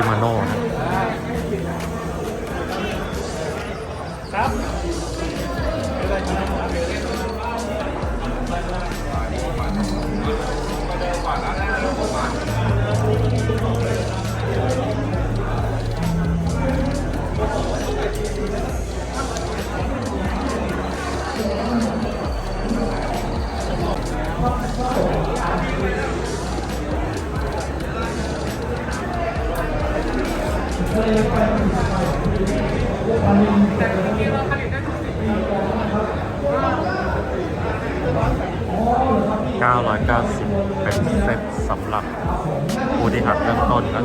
ชิมาโน่นะ หรับผู้ที่หัดเริ่มต้นนะ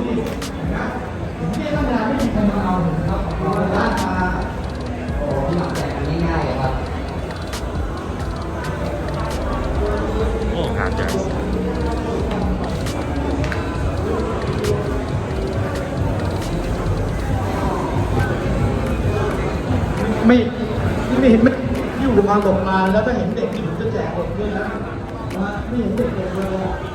ง่ายๆครับโอ้งานใหญ่ไม่ไม่เห็นมันอยู่พาหลบมาแล้วก็เห็นเด็กอยู่จะแจกเด็กด้วยนะว่าไม่เห็นเด็กเลยเลย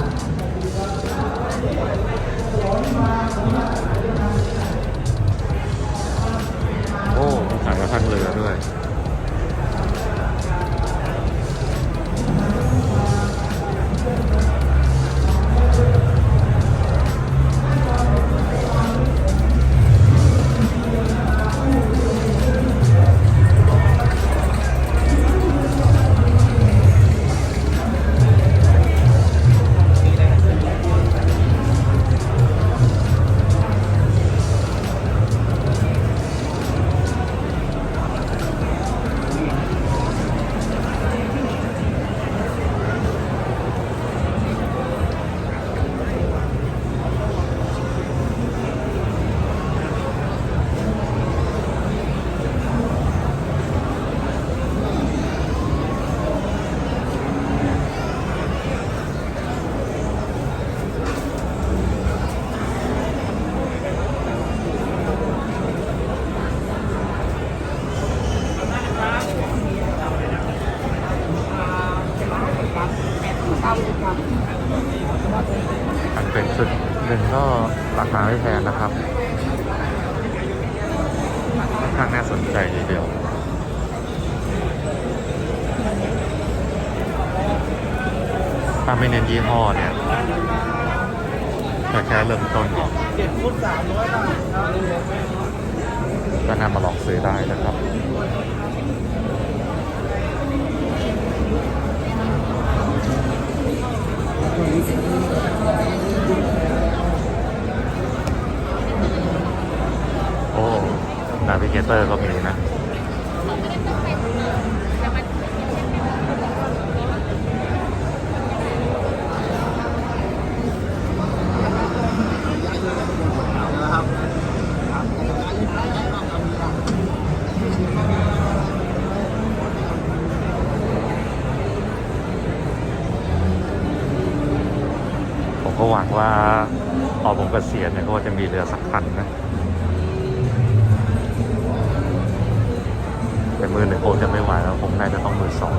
อันเป็นชุดหนึ่งก็ราคาไม่แพงนะครับค่อนข้างน่าสนใจทีเดียวถ้าไม่เน้นยี่ห้อเนี่ยก็แค่เริ่มต้นเจ็ดฟุตสามร้อยบาทครับก็นำมาลองซื้อได้นะครับ เตอร์ก็มีนะผมก็หวังว่าพอผมเกษียณเนี่ยก็จะมีเรือสักคันนะ มือหนึ่งคงจะไม่ไหวแล้วผมน่าจะต้องมือสอง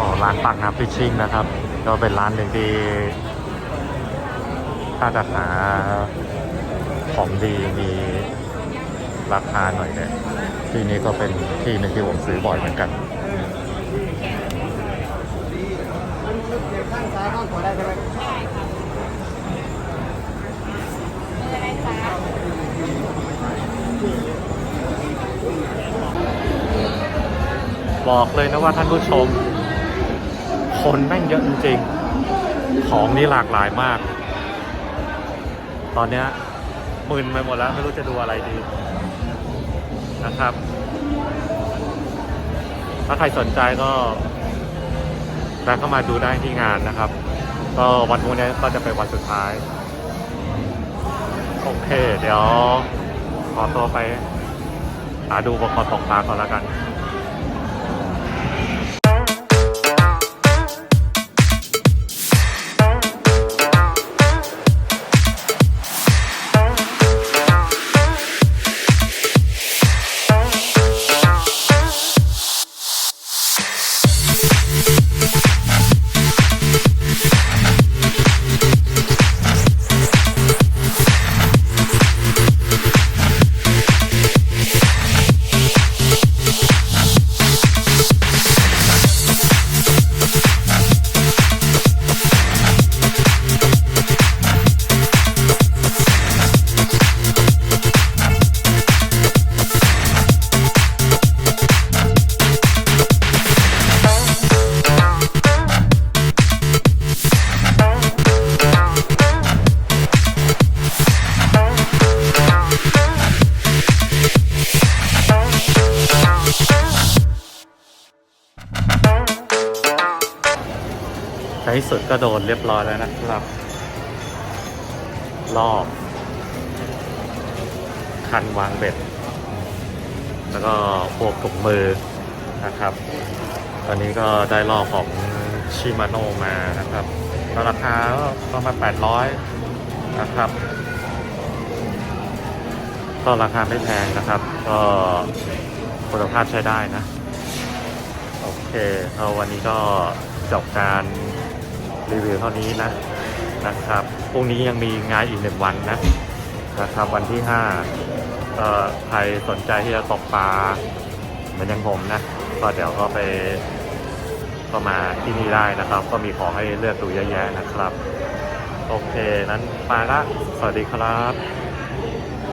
อ๋อร้านปากน้ำฟิชชิ่งนะครับ ก็เป็นร้านหนึ่งที่ถ้าจะหาของดีมีราคาหน่อยเนี่ย ที่นี้ก็เป็นที่หนึ่งที่ผมซื้อบ่อยเหมือนกันข้างซ้ายข้างขวาได้ใช่ไหมบอกเลยนะว่าท่านผู้ชม คนแม่งเยอะจริงๆ ของนี่หลากหลายมาก ตอนเนี้ยมึนไปหมดแล้ว ไม่รู้จะดูอะไรดี นะครับ ถ้าใครสนใจก็แวะเข้ามาดูได้ที่งานนะครับ ก็วันพรุ่งนี้ก็จะเป็นวันสุดท้าย โอเค เดี๋ยวขอตัวไปหาดูอุปกรณ์ตกปลาก่อนแล้วกัน ที่สุดก็โดนเรียบร้อยแล้วนะครับ รอบ คันวางเบ็ด แล้วก็พวกถุงมือนะครับ ตอนนี้ก็ได้รอบของชิมาโนมานะครับก็ราคาก็ประมาณ800 นะครับ ก็ราคาไม่แพงนะครับ ก็คุณภาพใช้ได้นะ โอเคเอาวันนี้ก็จบการ รีวิวเท่านี้นะนะครับพรุ่งนี้ยังมีงานอีกหนึ่งวันนะนะครับวันที่ห้าเอ่อใครสนใจที่จะตกปลาเหมือนอยังผมนะ ก็เดี๋ยวก็ไปก็มาที่นี่ได้นะครับ ก็มีของให้เลือกดูเยอะแยะนะครับ โอเคนั้นไปละ สวัสดีครับ